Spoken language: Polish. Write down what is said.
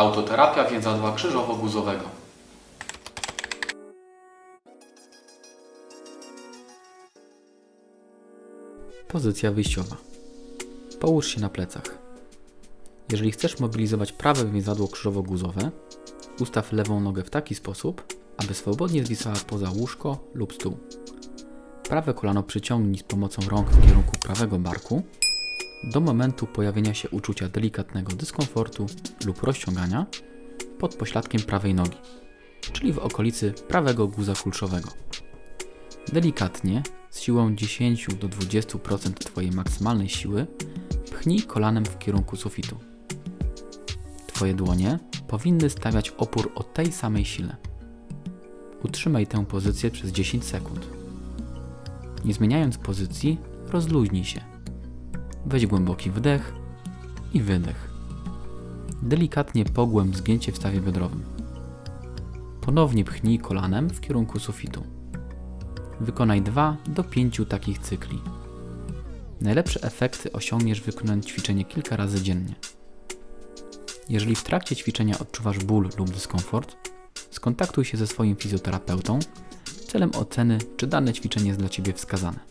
Autoterapia więzadła krzyżowo-guzowego. Pozycja wyjściowa. Połóż się na plecach. Jeżeli chcesz mobilizować prawe więzadło krzyżowo-guzowe, ustaw lewą nogę w taki sposób, aby swobodnie zwisała poza łóżko lub stół. Prawe kolano przyciągnij z pomocą rąk w kierunku prawego barku do momentu pojawienia się uczucia delikatnego dyskomfortu lub rozciągania pod pośladkiem prawej nogi, czyli w okolicy prawego guza kulszowego. Delikatnie, z siłą 10 do 20% Twojej maksymalnej siły, pchnij kolanem w kierunku sufitu. Twoje dłonie powinny stawiać opór o tej samej sile. Utrzymaj tę pozycję przez 10 sekund. Nie zmieniając pozycji, rozluźnij się. Weź głęboki wdech i wydech. Delikatnie pogłęb zgięcie w stawie biodrowym. Ponownie pchnij kolanem w kierunku sufitu. Wykonaj 2 do 5 takich cykli. Najlepsze efekty osiągniesz wykonując ćwiczenie kilka razy dziennie. Jeżeli w trakcie ćwiczenia odczuwasz ból lub dyskomfort, skontaktuj się ze swoim fizjoterapeutą celem oceny, czy dane ćwiczenie jest dla Ciebie wskazane.